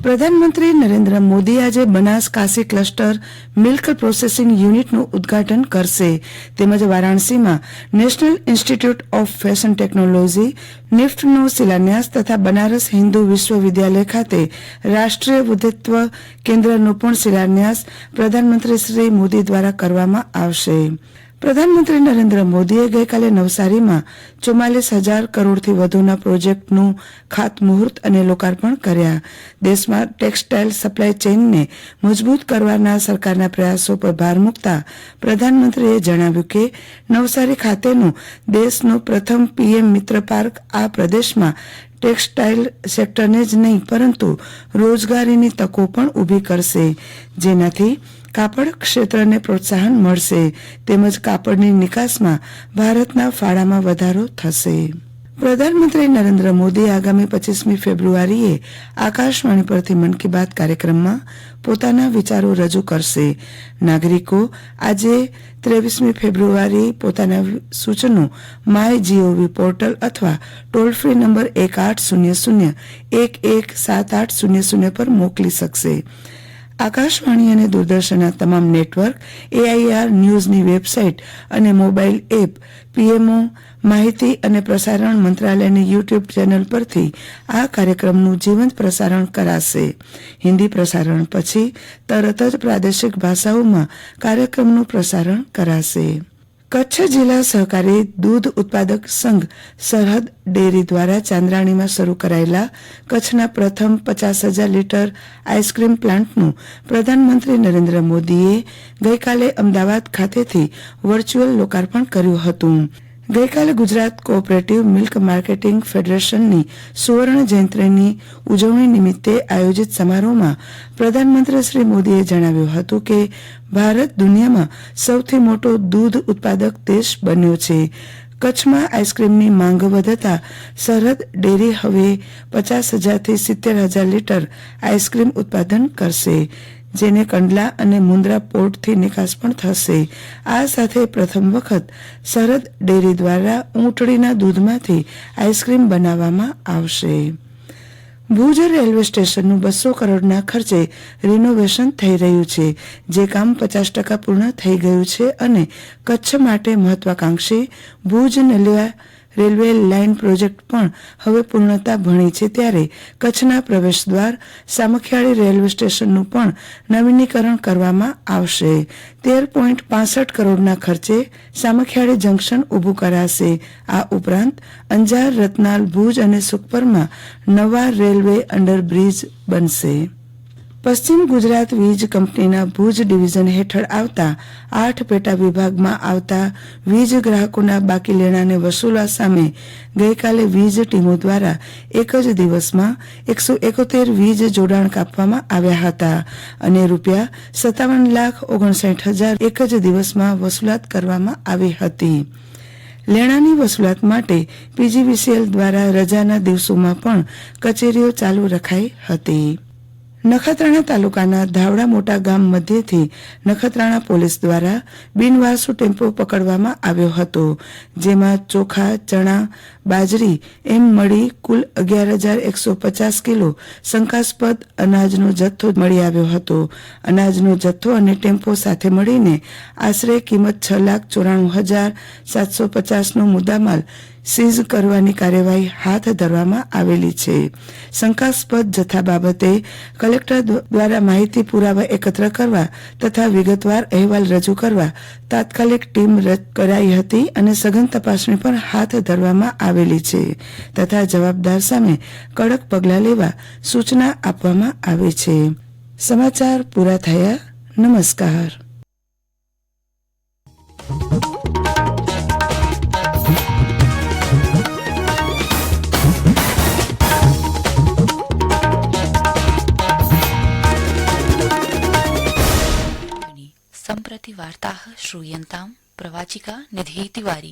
પ્રધાનમંત્રી નરેન્દ્ર મોદી આજે Banas Kashi cluster milk processing યુનિટનું ઉદ્ઘાટન કરશે. તેમજ વારાણસીમાં national institute of fashion technology, નિફ્ટનો શિલાન્યાસ તથા બનારસ હિન્દુ વિશ્વવિદ્યાલય ખાતે રાષ્ટ્રીય વૃદ્ધત્વ કેન્દ્રનો પણ શિલાન્યાસ પ્રધાનમંત્રી શ્રી મોદી દ્વારા કરવામાં આવશે. પ્રધાનમંત્રી નરેન્દ્ર મોદીએ ગઈકાલે નવસારીમાં ચુમ્માલીસ હજાર કરોડથી વધુના પ્રોજેક્ટનું ખાતમુહૂર્ત અને લોકાર્પણ કર્યા. દેશમાં ટેક્સટાઇલ સપ્લાય ચેઇનને મજબૂત કરવાના સરકારના પ્રયાસો પર ભાર મૂકતા પ્રધાનમંત્રીએ જણાવ્યું કે નવસારી ખાતેનું દેશનું પ્રથમ પીએમ મિત્ર પાર્ક આ પ્રદેશમાં ટેક્સટાઇલ સેક્ટરને જ નહીં, પરંતુ રોજગારીની તકો પણ ઊભી કરશે. જેનાથી કાપડ ક્ષેત્રને પ્રોત્સાહન મળશે. તેમજ કાપડની નિકાસમાં ભારતના ફાળામાં વધારો થશે. પ્રધાનમંત્રી નરેન્દ્ર મોદી આગામી પચીસમી ફેબ્રુઆરીએ આકાશવાણી પરથી મન કી બાત કાર્યક્રમમાં પોતાના વિચારો રજૂ કરશે. નાગરિકો, આજે ત્રેવીસમી ફેબ્રુઆરી પોતાના સૂચનો માય જીઓવી પોર્ટલ અથવા ટોલ ફ્રી નંબર એક આઠ શૂન્ય શૂન્ય એક એક સાત આઠ શૂન્ય શૂન્ય પર મોકલી શકશે. આકાશવાણી અને દૂરદર્શનના તમામ નેટવર્ક એઆઈઆર ન્યૂઝની વેબસાઇટ અને મોબાઈલ એપ, પીએમઓ, માહિતી અને પ્રસારણ મંત્રાલયની યુટ્યુબ ચેનલ પરથી આ કાર્યક્રમનું જીવંત પ્રસારણ કરાશે. હિન્દી પ્રસારણ પછી તરત જ પ્રાદેશિક ભાષાઓમાં કાર્યક્રમનું પ્રસારણ કરાશે. કચ્છ જિલ્લા સહકારી દૂધ ઉત્પાદક સંઘ સરહદ ડેરી દ્વારા ચાંદ્રાણીમાં શરૂ કરાયેલા કચ્છના પ્રથમ પચાસ હજાર લીટર આઈસ્ક્રીમ પ્લાન્ટનું પ્રધાનમંત્રી નરેન્દ્ર મોદીએ ગઈકાલે અમદાવાદ ખાતેથી વર્ચ્યુઅલ લોકાર્પણ કર્યું હતું. ગઈકાલે ગુજરાત કોઓપરેટિવ મિલ્ક માર્કેટિંગ ફેડરેશનની સુવર્ણ જયંતિની ઉજવણી નિમિત્તે આયોજિત સમારોહમાં પ્રધાનમંત્રી શ્રી મોદીએ જણાવ્યું હતું કે ભારત દુનિયામાં સૌથી મોટો દૂધ ઉત્પાદક દેશ બન્યો છે. કચ્છમાં આઈસ્ક્રીમની માંગ વધતા સરહદ ડેરી હવે પચાસ હજારથી સિત્તેર હજાર લીટર આઈસ્ક્રીમ ઉત્પાદન કરશે. જેને કંડલા અને મુન્દ્રા પોર્ટથી નિકાસ પણ થશે. આ સાથે પ્રથમ વખત સરહદ ડેરી દ્વારા ઊંટડીના દૂધમાંથી આઈસ્ક્રીમ બનાવવામાં આવશે. ભુજ રેલવે સ્ટેશનનું બસો કરોડના ખર્ચે રિનોવેશન થઈ રહ્યું છે, જે કામ પચાસ ટકા પૂર્ણ થઈ ગયું છે અને કચ્છ માટે મહત્વાકાંક્ષી Bhuj Naliya railway line project પણ હવે પૂર્ણતા ભણી છે ત્યારે કચ્છના પ્રવેશ દ્વાર સામખિયાળી રેલવે સ્ટેશનનું પણ નવીનીકરણ કરવામાં આવશે. તેર પોઈન્ટ પાસઠ કરોડના ખર્ચે સામખિયાળી જંકશન ઊભું કરાશે. આ ઉપરાંત અંજાર, રતનાલ, ભુજ અને સુખપરમાં નવા રેલવે અંડરબ્રિજ બનશે. પશ્ચિમ ગુજરાત વીજ કંપનીના ભુજ ડિવિઝન હેઠળ આવતા આઠ પેટા વિભાગમાં આવતા વીજ ગ્રાહકોના બાકી લેણાને વસૂલવા સામે ગઈકાલે વીજ ટીમો દ્વારા એક જ દિવસમાં એકસો એકોતેર વીજ જોડાણ કાપવામાં આવ્યા હતા અને રૂપિયા સત્તાવન લાખ ઓગણસાઠ હજાર એક જ દિવસમાં વસૂલાત કરવામાં આવી હતી. લેણાની વસૂલાત માટે પીજીવીસીએલ દ્વારા રજાના દિવસોમાં પણ કચેરીઓ ચાલુ રખાઈ હતી. નખત્રાણા તાલુકાના ધાવડા મોટા ગામ મધ્યથી નખત્રાણા પોલીસ દ્વારા બિનવારસુ ટેમ્પો પકડવામાં આવ્યો હતો, જેમાં ચોખા, ચણા, બાજરી એમ મળી કુલ અગિયાર હજાર એકસો પચાસ કિલો શંકાસ્પદ અનાજનો જથ્થો મળી આવ્યો હતો. અનાજનો જથ્થો અને ટેમ્પો સાથે મળીને આશરે કિંમત છ લાખ ચોરાણું હજાર સાતસો પચાસનો મુદ્દામાલ સીઝ કરવાની કાર્યવાહી હાથ ધરવામાં આવેલી છે. શંકાસ્પદ જથ્થા બાબતે કલેક્ટર દ્વારા માહિતી પુરાવા એકત્ર કરવા તથા વિગતવાર અહેવાલ રજૂ કરવા તાત્કાલિક ટીમ કરાઈ હતી અને સઘન તપાસણી પણ હાથ ધરવામાં આવેલી છે તથા જવાબદાર સામે કડક પગલાં લેવા સૂચના આપવામાં આવી છે. સમાચાર પૂરા થયા. નમસ્કાર. सम्प्रति वार्ताः श्रूयन्ताम् प्रवाचिका निधिः तिवारी